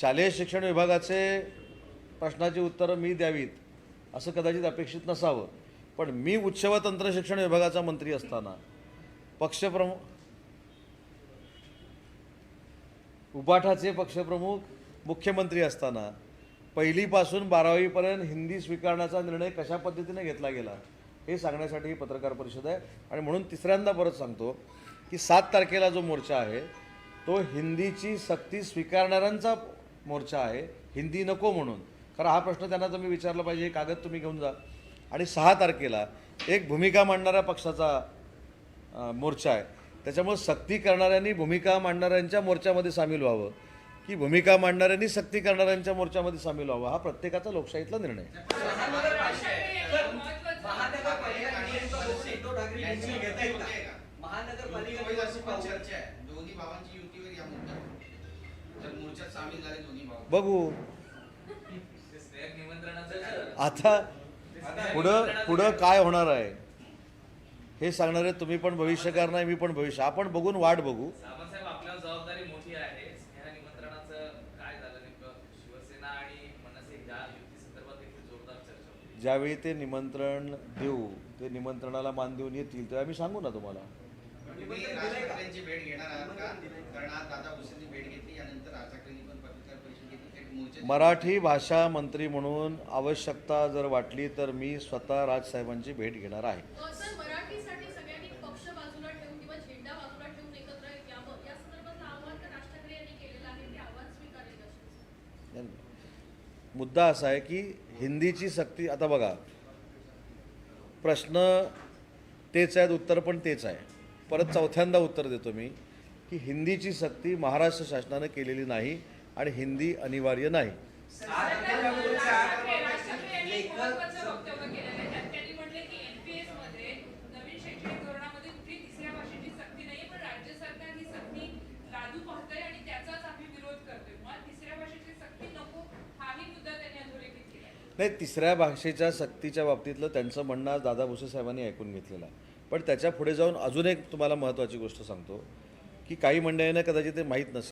शालेय शिक्षण विभागाचे प्रश्नाची उत्तरं मी द्यावीत असं कदाचित अपेक्षित नसावं. पण मी उच्च व तंत्र शिक्षण विभागाचा मंत्री असताना पक्षप्रमुख उबाठाचे पक्षप्रमुख मुख्यमंत्री असताना पहिलीपासून बारावीपर्यंत हिंदी स्वीकारण्याचा निर्णय कशा पद्धतीने घेतला गेला हे सांगण्यासाठी ही पत्रकार परिषद आहे. आणि म्हणून तिसऱ्यांदा परत सांगतो की सात तारखेला जो मोर्चा आहे तो हिंदीची सक्ती स्वीकारणाऱ्यांचा मोर्चा आहे. हिंदी नको म्हणून. खरं हा प्रश्न त्यांना तुम्ही विचारला पाहिजे हे कागद तुम्ही घेऊन जा. आणि सहा तारखेला एक भूमिका मांडणाऱ्या पक्षाचा मोर्चा आहे. त्याच्यामुळे सक्ती करणाऱ्यांनी भूमिका मांडणाऱ्यांच्या मोर्चामध्ये सामील व्हावं. की भूमिका मांडणाऱ्यांनी सक्ती करणाऱ्यांच्या मोर्चामध्ये सामील व्हावं हा प्रत्येकाचा लोकशाहीतला निर्णय आहे. महानगरपालिका बघू. आता पुढं पुढं काय होणार आहे? हे सांगणारे तुम्ही पण भविष्यकार नाही मी पण भविष्य. आपण बघून वाट बघू. सावंतसाहेब आपल्यावर जबाबदारी मोठी आहे. स्नेहा निमंत्रणाचं काय झालं नेमकं? शिवसेना आणि मनसे या युती संदर्भात देखील जोरदार चर्चा होती. ज्यावेळी ते निमंत्रण देऊ ते निमंत्रणाला मान देऊन येतील तेव्हा मी सांगू ना तुम्हाला. तुम्ही राज ठाकरेंची भेट घेणार आहात का? कारण आज दादा भुसेंनी भेट घेतली यानंतर राज ठाकरेंनी पण पत्रकार परिषद घेतली. थेट मराठी भाषा मंत्री म्हणून आवश्यकता जर वाटली तर मी स्वतः राजसाहेबांची भेट घेणार आहे. सर मराठीसाठी सगळ्यांनी पक्ष बाजूला ठेवून किंवा झेंडा बाजूला ठेवून एकत्र यावं. या संदर्भातलं आव्हान तर राज ठाकरे यांनी केलेलं आहे. ते आव्हान स्वीकारेल का शिवसेना? मुद्दा असा आहे की हिंदीची सक्ती आता बघा प्रश्न तेच आहेत उत्तर पण तेच आहे. परत चौथ्यांदा उत्तर देतो मी की हिंदीची सक्ती महाराष्ट्र शासनाने केलेली नाही आणि हिंदी अनिवार्य नाही. नाही तिसऱ्या भाषेच्या सक्तीच्या बाबतीतलं त्यांचं म्हणणं दादा भुसे साहेबांनी ऐकून घेतलेलं आहे. पण त्याच्या पुढे जाऊन अजून एक तुम्हाला महत्त्वाची गोष्ट सांगतो की काही मंडळींना कदाचित ते माहीत नसेल.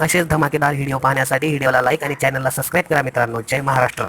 असेच धमाकेदार व्हिडिओ पाहण्यासाठी व्हिडिओला लाईक आणि चॅनलला सबस्क्राईब करा मित्रांनो. जय महाराष्ट्र.